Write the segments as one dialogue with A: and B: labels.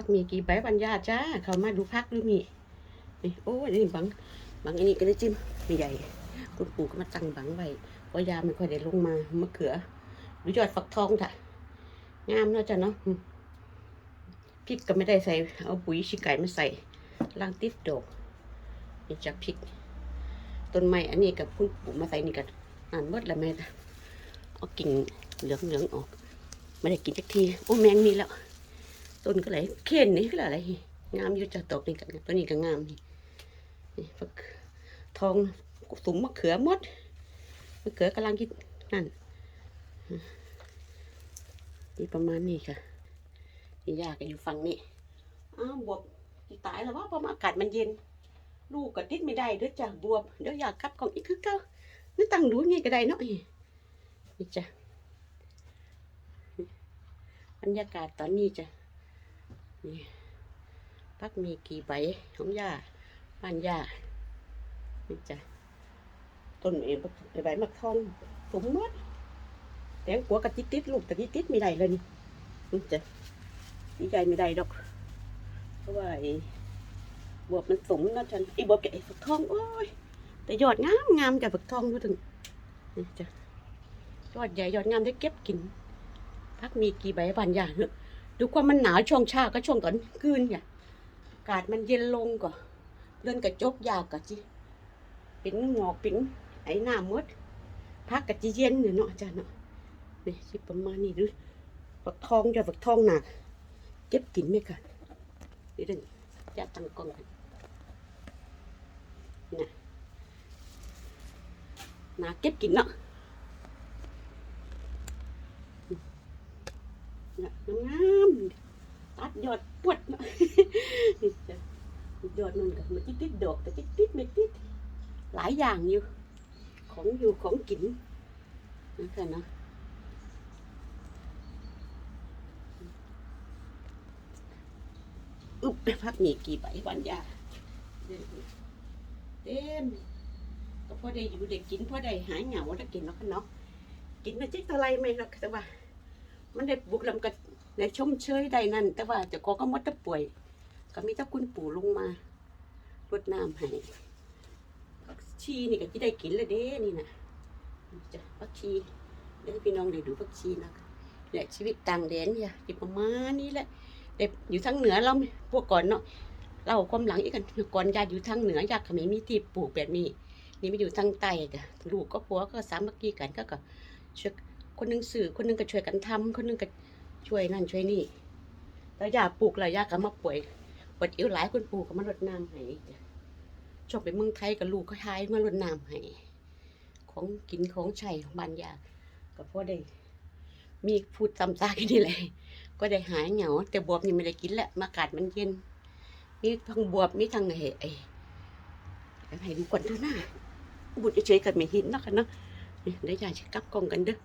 A: พักมีกี่ใบปัญญาจ้า เขามาดูพักดูมีนี่โอ้ยนี่บัง บังอันนี้ก็ได้จิ้มไม่ใหญ่ คุณปู่ก็มาตั้งบังไว้เพราะยาไม่ค่อยได้ลงมามะเขือหรือยอดฟักทองค่ะ งามเนาะจ้ะเนาะพริกก็ไม่ได้ใส่ เอาปุ๋ยชิไก่มาใส่ล่างติดดอกนี่จากพริก ต้นไม้อันนี้กับคุณปู่มาใส่นี่กันอ่านหมดล้วแม่จ้ะเอากิ่งเหลืองเหลืองๆออก ไม่ได้กินสักที โอ้แมงมีแล้ว ต้นก็เลยเข็นนี่ก็อะไรงามอยู่จากตกนี่กันตัวนี้ก็งามนี่นี่ฟักทองสุมมะเขือมดมะเขือกำลังกินนั่นนี่ประมาณนี้ค่ะนี่ยากกันอยู่ฝั่งนี้อ้าวบวบตายแล้วว่าเพราะอากาศมันเย็น ลูกก็ติดไม่ได้เด้อจ้ะบวบเดี๋ยวอยากกลับของอีกคือเก้านี่ตั้งดูงี้ก็ได้เนาะนี่จ้ะบรรยากาศตอนนี้จ้ะ นี่พักมีกี่ใบของย่าบ้านย่านี่จ้ะต้นเองใบมะทองสูงมดแตงกัวกะติดติดลูกกะติติดไม่ได้เลยนี่นี่จ้ะดีใจไม่ได้ดอก เพราะว่าไอ้บวบมันสูงนะจันไอ้บวบแกไอ้ฝักทองโอ้ยแต่ยอดงามงามจ้ะฝักทองมาถึงนี่จ้ะยอดใหญ่ยอดงามได้เก็บกินพักมีกี่ใบบานย่าเนอะ ดูความมันหนาวช่วงเช้าก็ช่วงตอนคืนเนี่ยอากาศมันเย็นลงก็เลื่อนกระจกยากกะจิเป็นหมอกเป็นไอ้หน้ามดพักกะจิเย็นเนี่ยเนาะอาจารย์เนาะนี่สิประมาณนี้ดูฝักทองจะฝักทองหนักเก็บกินไหมกันเดี๋ยวเดินจะตั้งกล้องกันนี่นะหนาเก็บกินเนาะ เนี่ยงามตัดยอดปวดเนาะนี่จ้ะยอดมันก็มันติดติดดอกแต่ติดติดไม่ติดหลายอย่างอยู่ ของอยู่ของกินนะคะเนาะอุ๊บพักนี่กี่ใบวันยาเต็มก็พอได้อยู่ได้กินพอได้หายเหงาได้กินเนาะค่ะเนาะกินมาจิ๊กอะไรไม่หรอกแต่ว่า มันได้บุกลำกันในชมเชยใดนั่น แต่ว่าเจะก็ก็มดจะป่วย ก็มีเจ้าคุณปู่ลงมารดน้ำให้ผักชีนี่ก็จะได้กินแล้วเด้นี่นะจะผักชีเดี๋ยวให้พี่น้องได้ดูผักชีนะเนี่ยชีวิตต่างแดนเนี่ยที่ประมาณนี้แหละเด็กอยู่ทางเหนือเราพวกก่อนเนาะเราความหลังอีกกันก่อนญาติอยู่ทางเหนือญาติเขาไม่มีที่ปลูกแบบนี้ นี่มาอยู่ทางใต้กะลูกก็ผัวก็สามัคคีกันก็ก็ช่วย คนหนึงสื่อคนหนึงก็ช่วยกันทำคนหนึงก็ช่วยนั่นช่วยนี่ แล้วยาปลูกแล้วยาก็มาป่วยปวดอิ๋วหลายคนปลูกก็มารดน้ำให้จ้ะชอบไปเมืองไทยกับลูกก็ทายมารดน้ำให้ของกินของใช้ของบ้านยาก็พอได้ มีพูดซ้ำซากนี่แหละก็ได้หายเหงา แต่บวบนี่ไม่ได้กินแหละอากาศมันเย็นมีทั้งบวบมีทั้งไอ้ไอ้ให้ดูก่อนเท่าหน้าบุตรเฉยๆกันไม่เห็นนะค่ะเนาะนี่เดี๋ยวยายจะกลับกองกันเด้อ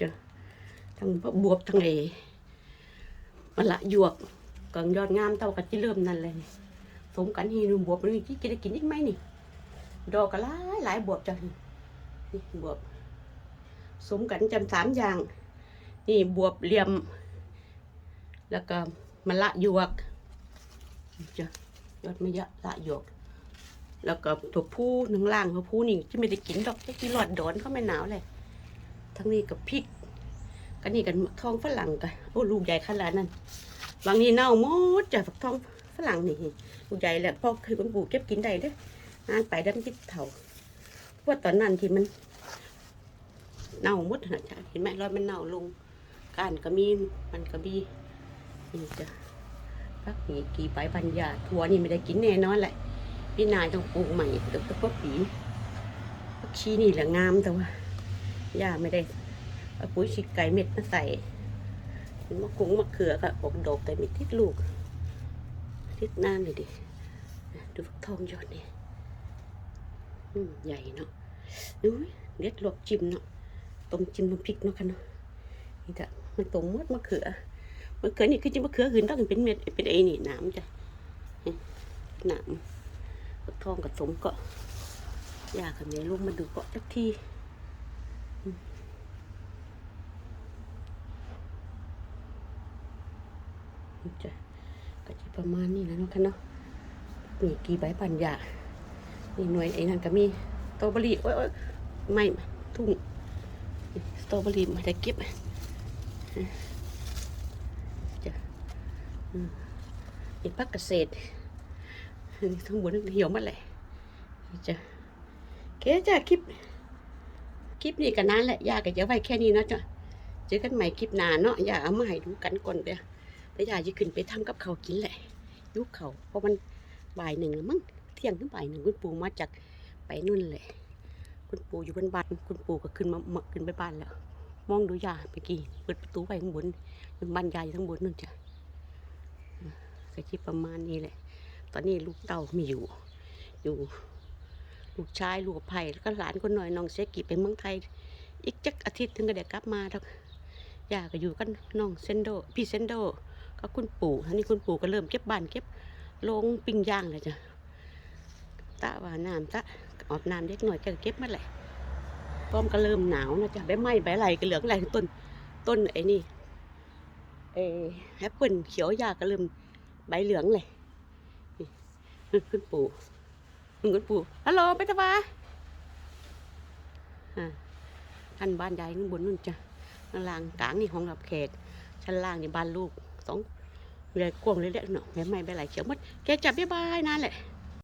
A: จอทั้งบวบทั้งเอมะละหยวกกังยอดงามเท่ากับที่เริ่มนั่นเลยสมกันฮีนูบวบนี่ที่กินได้กินอีกไหมนี่ ดอกก็หลายหลายบวบจ้ะนี่บวบ สมกันจำสามอย่าง นี่บวบเหลี่ยม แล้วก็มะละหยวกจ้ะยอดมะยะละหยวก แล้วก็ถั่วพูหนึ่งล่างถั่วพูนี่ที่ไม่ได้กินดอกจะกินหลอดดอนเขาไม่หนาวเลย ทั้งนี้กับพริกกันนี่กันทองฝรั่งกันโอ้ลูกใหญ่ขนาดนั้นบางนี้เน่าหมดจากฝักทองฝรั่งนี่ลูกใหญ่แหละพ่อเคยคุณปู่เก็บกินได้เด้อนานไปได้ไม่ติดเถ่าเพราะว่าตอนนั้นที่มันเน่าหมดนะจ๊ะเห็นไหมรอยมันเน่าลงก้านก็มีมันก็มีนี่จ้ะพักนี้กี่ใบปัญญาทัวนี่ไม่ได้กินแน่นอนแหละพี่นายต้องปลูกใหม่ตึกตะพวกผีพักชีนี่แหละงามแต่ว่า ย่าไม่ได้เอาปุ๋ยฉีกไก่เม็ดมาใส่มะกุ้งมะเขือก็ออกดอกแต่ม่ติดลูกติดน้ำเลยดิ ดูฟักทองยอดนี่อืมใหญ่เนาะอุ้ยเด็ดลวกจิ้มเนาะต้มจิ้มน้ำพริกเนาะค่ะเนาะนี่จ้ะมันต้มมดมะเขือมะเขือนี่คือจิ้มมะเขือหืนต้องเป็นเม็ดเป็นไอ้นี่น้ำจ้ะน้ำฟักทองกับสมก็ยากับเมียลูกมาดูเกาะสักที จะก็จะประมาณนี้นะเนะค่ะเนาะนี่กี่ใบปัญญานี่หน่วยไอ้นั่นก็มีสตรอเบอรี่โอ้ยไม่ทุ่งสตรอเบอรี่มาได้เก็บจะอืมนี่พักเกษตรนี่ทั้งหมดเหี่ยวหมาเลยจะเคจ้ะคลิปคลิปนี้ก็นานแหละยาก็จะไว้แค่นี้นะจ้ะเจอกันใหม่คลิปหน้าเนาะอย่าเอามาให้ดูกันก่อนเด้อ แล้วยายจะขึ้นไปทำกับเขากินแหละยุคเขาเพราะมันบ่ายหนึ่งแล้วมั้งเที่ยงถึงบ่ายหนึ่งคุณปู่มาจากไปนู่นเลยคุณปู่อยู่บนบ้านคุณปู่ก็ขึ้นมาขึ้นไปบ้านแล้ว มองดูยาเมื่อกี้เปิดประตูไปข้างบนมันบ้านยายอยู่ข้างบนนู่นจ้ะก็คิดประมาณนี้แหละ ตอนนี้ลูกเต่ามีอยู่ อยู่ลูกชายลูกไผ่แล้วก็หลานคนหน่อยน้องเซกิไปเมืองไทย อีกจักอาทิตย์ถึงก็เดี๋ยวกลับมาแล้วยาก็อยู่กันน้องเซนโดพี่เซนโด ก็คุณปู่ทีนี้คุณปู่ก็เริ่มเก็บบ้านเก็บลงปิ้งย่างเลยจ้ะตะว่าน้ำตะออบน้ำเล็กหน่อยก็เก็บมาแหละป้อมก็เริ่มหนาวนะจ๊ะใบไม้ใบไหลก็เหลืองไหลต้นต้นไอ้นี่เอแอปเปิลเขียวยาก็เริ่มใบเหลืองเลยคุณปู่คุณปู่ฮัลโหลไปตะวาอ่าท่านบ้านยายข้างบนนู่นจ้ะข้างล่างกลางนี่ห้องรับแขกชั้นล่างนี่บ้านลูกสอง เลยกวงเล็กๆเนาะแม่ไม่ไปหลายเขียวหมดแกจับบ๊ายบายนั่นแหละ